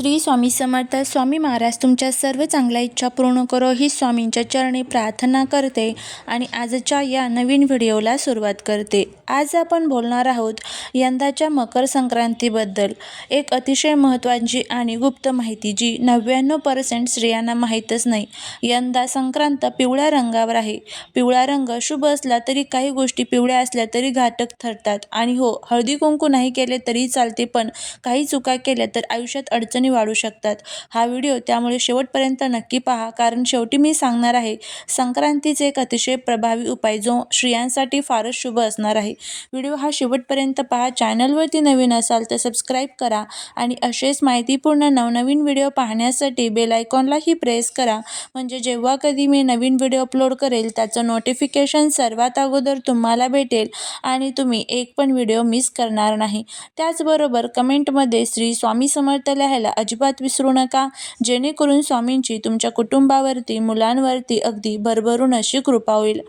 श्री स्वामी समर्थ स्वामी महाराज तुमच्या सर्व चांगल्या इच्छा पूर्ण करो ही स्वामींच्या चरणी प्रार्थना करते आणि आजच्या या नवीन व्हिडिओला सुरुवात करते. आज आपण बोलणार आहोत यंदाच्या मकर संक्रांतीबद्दल. एक अतिशय महत्त्वाची आणि गुप्त माहिती जी नव्याण्णव पर्सेंट स्त्रियांना माहीतच नाही. यंदा संक्रांत पिवळ्या रंगावर आहे. पिवळा रंग शुभ असला तरी काही गोष्टी पिवळ्या असल्या तरी घातक ठरतात. आणि हो हळदी कुंकू नाही केले तरी चालते पण काही चुका केल्या तर आयुष्यात अडचणी वाढू शकतात. हा व्हिडिओ त्यामुळे शेवटपर्यंत नक्की पहा. कारण शेवटी मी सांगणार आहे संक्रांतीचे एक अतिशय प्रभावी उपाय जो स्त्रियांसाठी फारच शुभ असणार आहे. व्हिडिओ हा शेवटपर्यंत पहा. चॅनलवरती नवीन असाल तर सबस्क्राईब करा आणि असेच माहितीपूर्ण नवनवीन व्हिडिओ पाहण्यासाठी बेल आयकॉनलाही प्रेस करा. म्हणजे जेव्हा कधी मी नवीन व्हिडिओ अपलोड करेल त्याचं नोटिफिकेशन सर्वात अगोदर तुम्हाला भेटेल आणि तुम्ही एक पण व्हिडिओ मिस करणार नाही. त्याचबरोबर कमेंटमध्ये श्री स्वामी समर्थ लिहायला अजिबात विसरू नका. जेणेकरून स्वामींची तुमच्या कुटुंबावरती मुलांवरती अगदी भरभरून अशी कृपा होईल.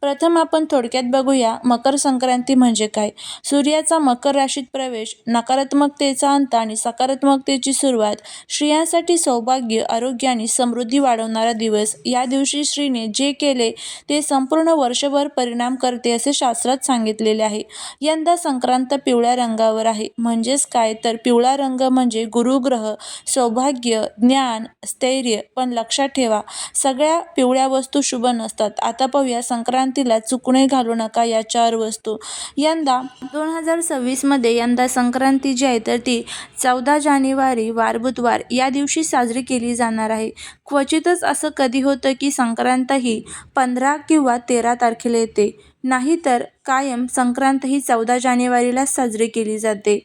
प्रथम आपण थोडक्यात बघूया मकर संक्रांती म्हणजे काय? सूर्याचा मकर राशीत प्रवेश नकारात्मकतेचा अंत आणि सकारात्मकतेची सुरुवात स्त्रियांसाठी सौभाग्य आरोग्य आणि समृद्धी वाढवणारा दिवस. या दिवशी श्रीने जे केले ते संपूर्ण वर्षभर परिणाम करते असे शास्त्रात सांगितलेले आहे. यंदा संक्रांत पिवळ्या रंगावर आहे. म्हणजेच काय? तर पिवळा रंग म्हणजे गुरुग्रह. सौभाग्य ज्ञान स्थैर्य पण लक्षात ठेवा. सगळ्या पिवळ्या वस्तू शुभ नसतात. आता पाहूया संक्रांतीला चुकणे घालू नका या चार वस्तू. यंदा दोन हजार सव्वीसमध्ये यंदा संक्रांती जी आहे तर ती चौदा जानेवारी वार बुधवार या दिवशी साजरी केली जाणार आहे. क्वचितच असं कधी होतं की संक्रांत ही पंधरा किंवा तेरा तारखेला येते. नाहीतर कायम संक्रांत ही चौदा जानेवारीला साजरी केली जाते.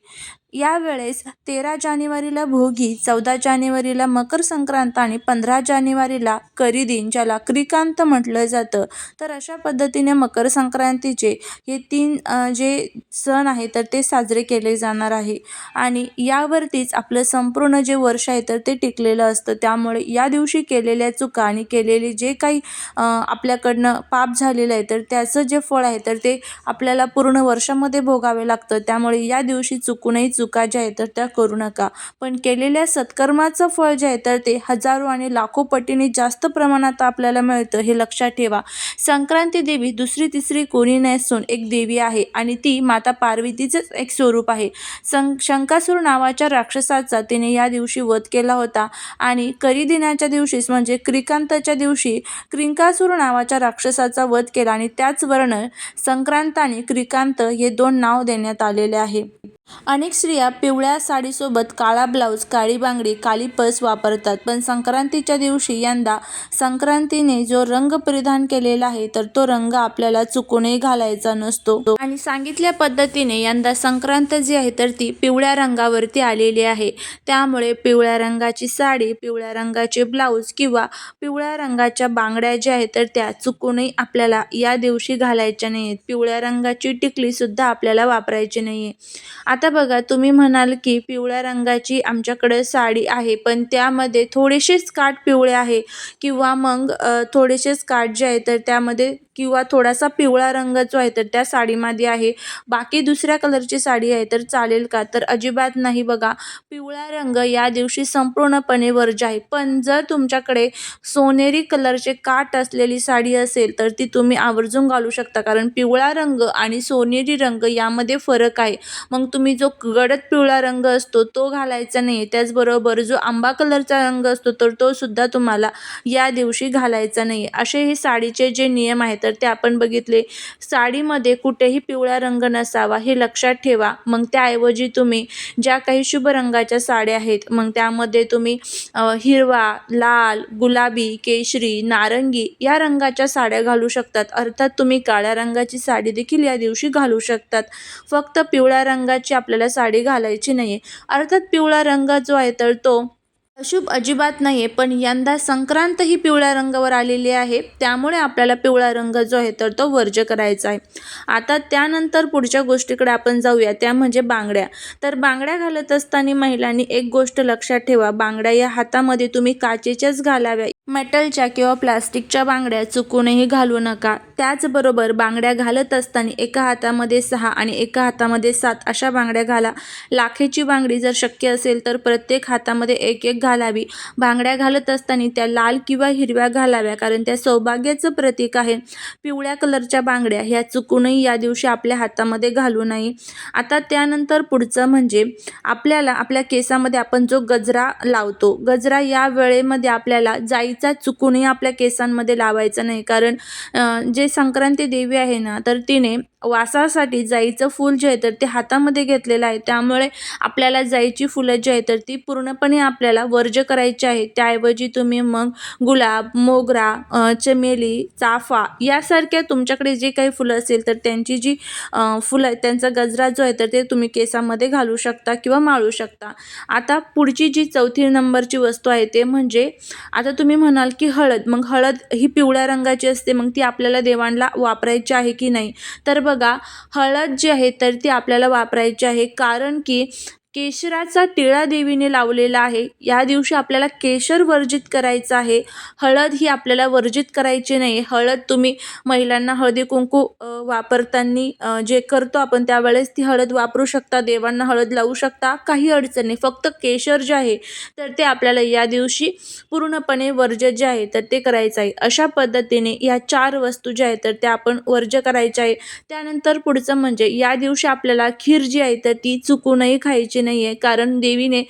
यावेळेस तेरा जानेवारीला भोगी चौदा जानेवारीला मकर संक्रांत आणि पंधरा जानेवारीला करिदिन ज्याला क्रिकांत म्हटलं जातं. तर अशा पद्धतीने मकर संक्रांतीचे हे तीन जे सण आहे तर ते साजरे केले जाणार आहे. आणि यावरतीच आपलं संपूर्ण जे वर्ष आहे तर ते टिकलेलं असतं. त्यामुळे या दिवशी केलेल्या चुका आणि केलेले जे काही आपल्याकडनं पाप झालेलं आहे तर त्याचं जे फळ आहे तर ते आपल्याला पूर्ण वर्षामध्ये भोगावे लागतं. त्यामुळे या दिवशी चुकूनही चुका ज्या आहेत तर त्या करू नका. पण केलेल्या सत्कर्माचं फळ जे आहे तर ते हजारो आणि लाखो पटीने जास्त प्रमाणात आपल्याला मिळतं हे लक्षात ठेवा. संक्रांती देवी दुसरी तिसरी कोणी नसून एक देवी आहे आणि ती माता पार्वतीचंच एक स्वरूप आहे. सं शंकासूर नावाच्या राक्षसाचा तिने या दिवशी वध केला होता आणि करी दिनाच्या दिवशीच म्हणजे क्रिकांताच्या दिवशी क्रिंकासूर नावाच्या राक्षसाचा वध केला आणि त्याच वर्ण संक्रांत आणि क्रिकांत हे दोन नाव देण्यात आलेले आहे. अनेक स्त्रिया पिवळ्या साडीसोबत काळा ब्लाऊज काळी बांगडी काळी पर्स वापरतात. पण संक्रांतीच्या दिवशी यंदा संक्रांतीने जो रंग परिधान केलेला आहे तर तो रंग आपल्याला चुकूनही घालायचा नसतो. आणि सांगितल्या पद्धतीने यंदा संक्रांत जी आहे तर ती पिवळ्या रंगावरती आलेली आहे. त्यामुळे पिवळ्या रंगाची साडी पिवळ्या रंगाचे ब्लाऊज किंवा पिवळ्या रंगाच्या बांगड्या ज्या आहेत तर त्या चुकूनही आपल्याला या दिवशी घालायच्या नाही आहेत पिवळ्या रंगाची टिकलीसुद्धा आपल्याला वापरायची नाही आहे आता बघा तुम्ही म्हणाल की पिवळ्या रंगाची आमच्याकडे साडी आहे पण त्यामध्ये थोडेसेच काठ पिवळे आहे किंवा मग थोडेसेच काठ जे आहे तर त्यामध्ये किंवा थोडासा पिवळा रंग जो आहे तर त्या साडीमध्ये आहे. बाकी दुसऱ्या कलरची साडी आहे तर चालेल का? तर अजिबात नाही बघा. पिवळा रंग या दिवशी संपूर्णपणे वर्ज्य आहे. पण जर तुमच्याकडे सोनेरी कलरचे काठ असलेली साडी असेल तर ती तुम्ही आवर्जून घालू शकता. कारण पिवळा रंग आणि सोनेरी रंग यामध्ये फरक आहे. मग तुम्ही जो गडद पिवळा रंग असतो तो घालायचा नाही त्याचबरोबर जो आंबा कलरचा रंग असतो तर तो सुद्धा तुम्हाला या दिवशी घालायचा नाही असे हे साडीचे जे नियम आहेत तर तर ते आपण बघितले. साडीमध्ये कुठेही पिवळा रंग नसावा हे लक्षात ठेवा. मग त्याऐवजी तुम्ही ज्या काही शुभ रंगाच्या साड्या आहेत मग त्यामध्ये तुम्ही हिरवा लाल गुलाबी केशरी नारंगी या रंगाच्या साड्या घालू शकतात. अर्थात तुम्ही काळ्या रंगाची साडी देखील या दिवशी घालू शकतात. फक्त पिवळ्या रंगाची आपल्याला साडी घालायची नाही आहे अर्थात पिवळा रंग जो आहे तर तो अशुभ अजिबात नाही आहे पण यंदा संक्रांत ही पिवळ्या रंगावर आलेली आहे. त्यामुळे आपल्याला पिवळा रंग जो आहे तर तो वर्ज करायचा आहे. आता त्यानंतर पुढच्या गोष्टीकडे आपण जाऊया. त्या म्हणजे बांगड्या. तर बांगड्या घालत असताना महिलांनी एक गोष्ट लक्षात ठेवा. बांगड्या या हातामध्ये तुम्ही काचेच्याच घालाव्या. मेटलच्या किंवा प्लास्टिकच्या बांगड्या चुकूनही घालू नका. त्याचबरोबर बांगड्या घालत असताना एका हातामध्ये सहा आणि एका हातामध्ये सात अशा बांगड्या घाला. लाखेची बांगडी जर शक्य असेल तर प्रत्येक हातामध्ये एक एक घालावी. बांगड्या घालत असताना त्या लाल किंवा हिरव्या घालाव्या कारण त्या सौभाग्याचं प्रतीक आहे. पिवळ्या कलरच्या बांगड्या ह्या चुकूनही या दिवशी आपल्या हातामध्ये घालू नये. आता त्यानंतर पुढचं म्हणजे आपल्याला आपल्या केसामध्ये आपण जो गजरा लावतो गजरा या वेळेमध्ये आपल्याला जाईचा चुकूनही आपल्या केसांमध्ये लावायचा नाही. कारण जे संक्रांती देवी आहे ना तर तिने वासासाठी जाईचं फूल जे आहे तर ते हातामध्ये घेतलेलं आहे. त्यामुळे आपल्याला जाईची फुलं जी आहे तर ती पूर्णपणे आपल्याला वर्ज करायचे आहे त्याऐवजी तुम्ही मग गुलाब मोगरा चमेली चाफा यासारख्या तुमच्याकडे जे काही फुलं असेल तर त्यांची जी फुलं आहेत त्यांचा गजरा जो आहे तर ते तुम्ही केसामध्ये घालू शकता किंवा माळू शकता. आता पुढची जी चौथी नंबरची वस्तू आहे ते म्हणजे आता तुम्ही म्हणाल की हळद. मग हळद ही पिवळ्या रंगाची असते मग ती आपल्याला देवाणला वापरायची आहे की नाही? तर बघा हळद जी आहे तर ती आपल्याला वापरायची आहे. कारण की केशराचा टिळा देवीने लावलेला आहे. या दिवशी आपल्याला केशर वर्जित करायचं आहे. हळद ही आपल्याला वर्जित करायची नाही. हळद तुम्ही महिलांना हळदी कुंकू वापरताना जे करतो आपण त्यावेळेस ती हळद वापरू शकता. देवांना हळद लावू शकता. काही अडचण नाही. फक्त केशर जे आहे तर ते आपल्याला या दिवशी पूर्णपणे वर्ज जे आहे तर ते करायचं आहे. अशा पद्धतीने या चार वस्तू ज्या आहेत तर त्या आपण वर्ज करायच्या आहे. त्यानंतर पुढचं म्हणजे या दिवशी आपल्याला खीर जी आहे तर ती चुकूनही खायची नाही आहे कारण देवीने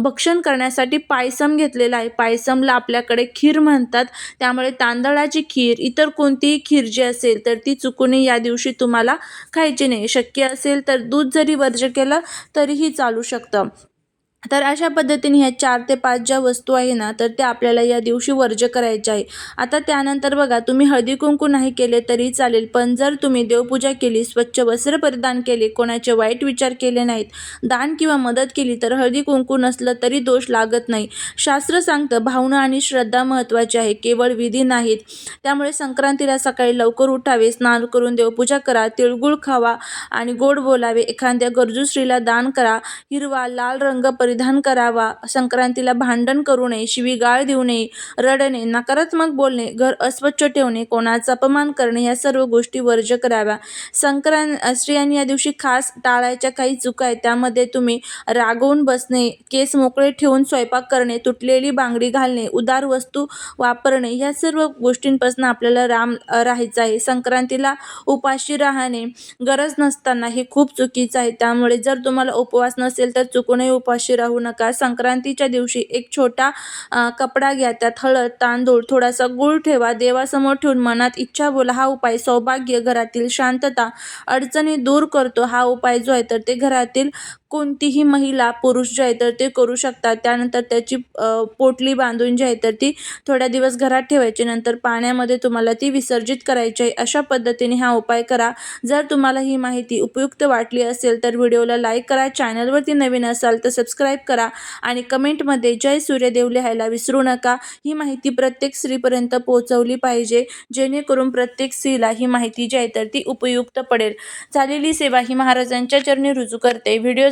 भक्षण करण्यासाठी पायसम घेतलेला आहे. पायसमला आपल्याकडे खीर म्हणतात. त्यामुळे तांदळाची खीर इतर कोणतीही खीर जी असेल तर ती चुकूनही या दिवशी तुम्हाला खायची नाही. शक्य असेल तर दूध जरी वर्ज केलं तरीही चालू शकतं. तर अशा पद्धतीने ह्या चार ते पाच ज्या वस्तू आहे ना तर त्या आपल्याला या दिवशी वर्ज्य करायच्या आहे. आता त्यानंतर बघा तुम्ही हळदी कुंकू नाही केले तरी चालेल पण जर तुम्ही देवपूजा केली स्वच्छ वस्त्र परिधान केले कोणाचे वाईट विचार केले नाहीत दान किंवा मदत केली तर हळदी कुंकू नसलं तरी दोष लागत नाही. शास्त्र सांगतं भावना आणि श्रद्धा महत्त्वाची आहे केवळ विधी नाहीत. त्यामुळे संक्रांतीला सकाळी लवकर उठावे स्नान करून देवपूजा करा तिळगुळ खावा आणि गोड बोलावे. एखाद्या गरजू स्त्रीला दान करा. हिरवा लाल रंग परिधान करावा. संक्रांतीला भांडण करू नये शिवीगाळ देऊ नये रडणे नकारात्मक बोलणे घर अस्वच्छ ठेवणे कोणाचा अपमान करणे या सर्व गोष्टी वर्ज्य कराव्या. संक्रांत स्त्रियांनी या दिवशी खास टाळायच्या काही चुका आहेत. त्यामध्ये तुम्ही रागवून बसणे केस मोकळे ठेवून स्वयंपाक करणे तुटलेली बांगडी घालणे उदार वस्तू वापरणे या सर्व गोष्टींपासून आपल्याला राम राहायचं आहे. संक्रांतीला उपाशी राहणे गरज नसताना हे खूप चुकीचं आहे. त्यामुळे जर तुम्हाला उपवास नसेल तर चुकूनही उपाशी राहू नका. संक्रांतीच्या दिवशी एक छोटा कपडा घ्या. त्यात हळद तांदूळ थोडासा गुळ ठेवा. देवासमोर ठेवून मनात इच्छा बोला. हा उपाय सौभाग्य घरातील शांतता अडचणी दूर करतो. हा उपाय जो आहे तर ते घरातील कोणतीही महिला पुरुष जे आहे तर ते करू शकतात. त्यानंतर त्याची पोटली बांधून जी आहे तर ती थोड्या दिवस घरात ठेवायची. नंतर पाण्यामध्ये तुम्हाला ती विसर्जित करायची आहे. अशा पद्धतीने हा उपाय करा. जर तुम्हाला ही माहिती उपयुक्त वाटली असेल तर व्हिडिओला लाईक करा. चॅनलवरती नवीन असाल तर सबस्क्राईब करा. आणि कमेंटमध्ये जय सूर्यदेव लिहायला विसरू नका. ही माहिती प्रत्येक स्त्रीपर्यंत पोहोचवली पाहिजे. जेणेकरून प्रत्येक स्त्रीला ही माहिती जी आहे तर ती उपयुक्त पडेल. झालेली सेवा ही महाराजांच्या चरणी रुजू करते. व्हिडिओ